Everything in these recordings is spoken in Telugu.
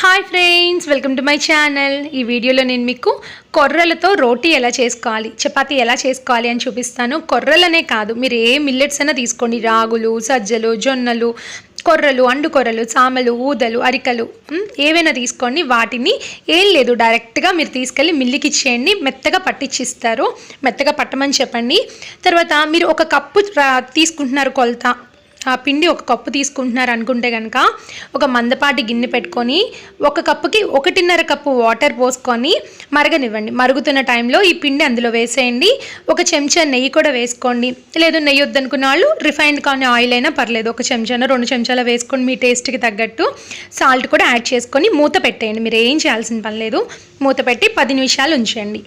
Hi friends welcome to my channel ఈ వీడియోలో నేను మీకు కొర్రలతో రోటీ ఎలా చేసుకోవాలి చపాతి ఎలా చేసుకోవాలి అని చూపిస్తాను. కొర్రలనే కాదు మీరు ఏ మిల్లెట్స్ అయినా తీసుకోండి. రాగులు సజ్జలు జొన్నలు కొర్రలు అండు కొర్రలు సామలు ఊదలు అరికలు ఏవైనా తీసుకోండి. వాటిని ఏం లేదు డైరెక్ట్గా మీరు తీసుకెళ్ళి మిల్లికి ఇచ్చేయండి. మెత్తగా పట్టించిస్తారు మెత్తగా పట్టమని చెప్పండి. తర్వాత మీరు ఒక కప్పు తీసుకుంటున్నారు కొలత. ఆ పిండి ఒక కప్పు తీసుకుంటున్నారు అనుకుంటే కనుక ఒక మందపాటి గిన్నె పెట్టుకొని ఒక కప్పుకి ఒకటిన్నర కప్పు వాటర్ పోసుకొని మరగనివ్వండి. మరుగుతున్న టైంలో ఈ పిండి అందులో వేసేయండి. ఒక చెంచా నెయ్యి కూడా వేసుకోండి. లేదు నెయ్యి వద్దనుకున్న వాళ్ళు రిఫైన్డ్ కానీ ఆయిల్ అయినా పర్లేదు. ఒక చెంచాన రెండు చెంచాల వేసుకొని మీ టేస్ట్కి తగ్గట్టు సాల్ట్ కూడా యాడ్ చేసుకొని మూత పెట్టేయండి. మీరు ఏం చేయాల్సిన పని లేదు. మూత పెట్టి పది నిమిషాలు ఉంచండి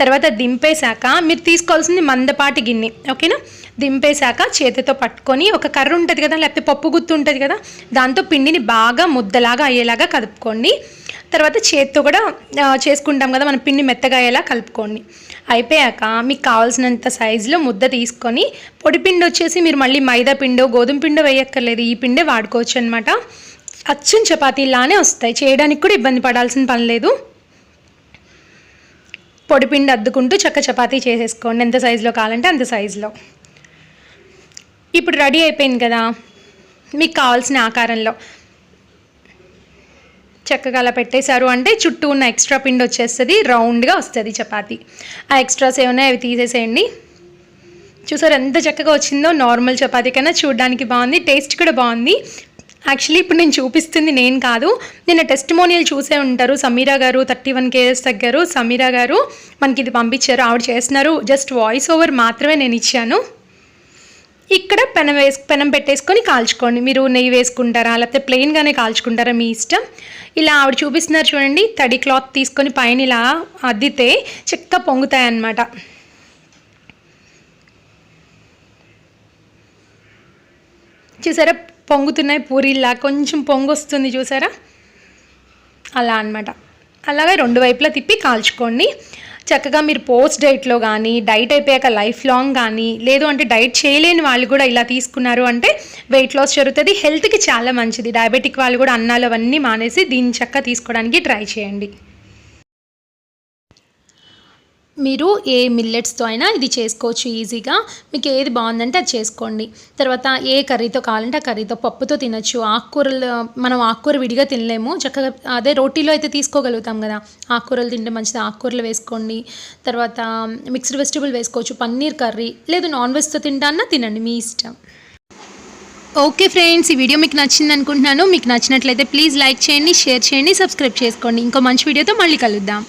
తర్వాత దింపేశాక మీరు తీసుకోవాల్సింది మందపాటి గిన్నె ఓకేనా? దింపేశాక చేతితో పట్టుకొని ఒక కర్ర ఉంటుంది కదా లేకపోతే పప్పు గుత్తు ఉంటుంది కదా దాంతో పిండిని బాగా ముద్దలాగా అయ్యేలాగా కలుపుకోండి. తర్వాత చేతితో కూడా చేసుకుంటాం కదా మన పిండి మెత్తగా అయ్యేలా కలుపుకోండి. అయిపోయాక మీకు కావాల్సినంత సైజులో ముద్ద తీసుకొని పొడి పిండి వచ్చేసి మీరు మళ్ళీ మైదా పిండో గోధుమ పిండో వేయక్కర్లేదు ఈ పిండే వాడుకోవచ్చు అనమాట అచ్చం చపాతీలానే వస్తాయి చేయడానికి కూడా ఇబ్బంది పడాల్సిన పని లేదు. పొడిపిండి అద్దుకుంటూ చక్క చపాతీ చేసేసుకోండి. ఎంత సైజులో కావాలంటే అంత సైజులో. ఇప్పుడు రెడీ అయిపోయింది కదా. మీకు కావాల్సిన ఆకారంలో. చక్కగా అలా పెట్టేశారు అంటే చుట్టూ ఉన్న ఎక్స్ట్రా పిండి వచ్చేస్తుంది రౌండ్గా వస్తుంది చపాతీ. ఆ ఎక్స్ట్రాస్ ఏమైనా అవి తీసేసేయండి. చూసారు ఎంత చక్కగా వచ్చిందో. నార్మల్ చపాతీ కన్నా చూడడానికి బాగుంది టేస్ట్ కూడా బాగుంది. యాక్చువల్లీ ఇప్పుడు నేను చూపిస్తుంది నేను కాదు. నిన్న టెస్టిమోనియల్ చూసే ఉంటారు. సమీరా గారు థర్టీ వన్ కేఎస్ దగ్గర సమీరా గారు మనకి ఇది పంపించారు. ఆవిడ చేస్తున్నారు. జస్ట్ వాయిస్ ఓవర్ మాత్రమే నేను ఇచ్చాను. ఇక్కడ పెనం వేసు పెనం పెట్టేసుకొని కాల్చుకోండి. మీరు నెయ్యి వేసుకుంటారా? లేకపోతే ప్లెయిన్గానే కాల్చుకుంటారా? మీ ఇష్టం. ఇలా ఆవిడ చూపిస్తున్నారు చూడండి. తడి క్లాత్ తీసుకొని పైన ఇలా అద్దితే చెక్క పొంగుతాయి అన్నమాట చూసారా? పొంగుతున్నాయి పూరీలా కొంచెం పొంగు వస్తుంది చూసారా? అలా అన్నమాట. అలాగే రెండు వైపులా తిప్పి కాల్చుకోండి. చక్కగా మీరు పోస్ట్ డైట్లో కానీ డైట్ అయిపోయాక లైఫ్ లాంగ్ కానీ లేదు అంటే డైట్ చేయలేని వాళ్ళు కూడా ఇలా తీసుకున్నారు అంటే వెయిట్ లాస్ జరుగుతుంది. హెల్త్కి చాలా మంచిది. డయాబెటిక్ వాళ్ళు కూడా అన్నాలు అవన్నీ మానేసి దీన్ని చక్కగా తీసుకోవడానికి ట్రై చేయండి. మీరు ఏ మిల్లెట్స్తో అయినా ఇది చేసుకోవచ్చు ఈజీగా మీకు ఏది బాగుందంటే అది చేసుకోండి. తర్వాత ఏ కర్రీతో కావాలంటే ఆ కర్రీతో పప్పుతో తినచ్చు. ఆకుకూరలు మనం ఆకుకూర విడిగా తినలేము. చక్కగా అదే రోటీలో అయితే తీసుకోగలుగుతాం కదా. ఆకుకూరలు తింటే మంచిది. ఆకుకూరలు వేసుకోండి. తర్వాత మిక్స్డ్ వెజిటబుల్ వేసుకోవచ్చు. పన్నీర్ కర్రీ. లేదు నాన్ వెజ్తో తింటాన్నా తినండి. మీ ఇష్టం. ఓకే ఫ్రెండ్స్ ఈ వీడియో మీకు నచ్చింది అనుకుంటున్నాను. మీకు నచ్చినట్లయితే ప్లీజ్ లైక్ చేయండి షేర్ చేయండి సబ్స్క్రైబ్ చేసుకోండి. ఇంకో మంచి వీడియోతో మళ్ళీ కలుద్దాం.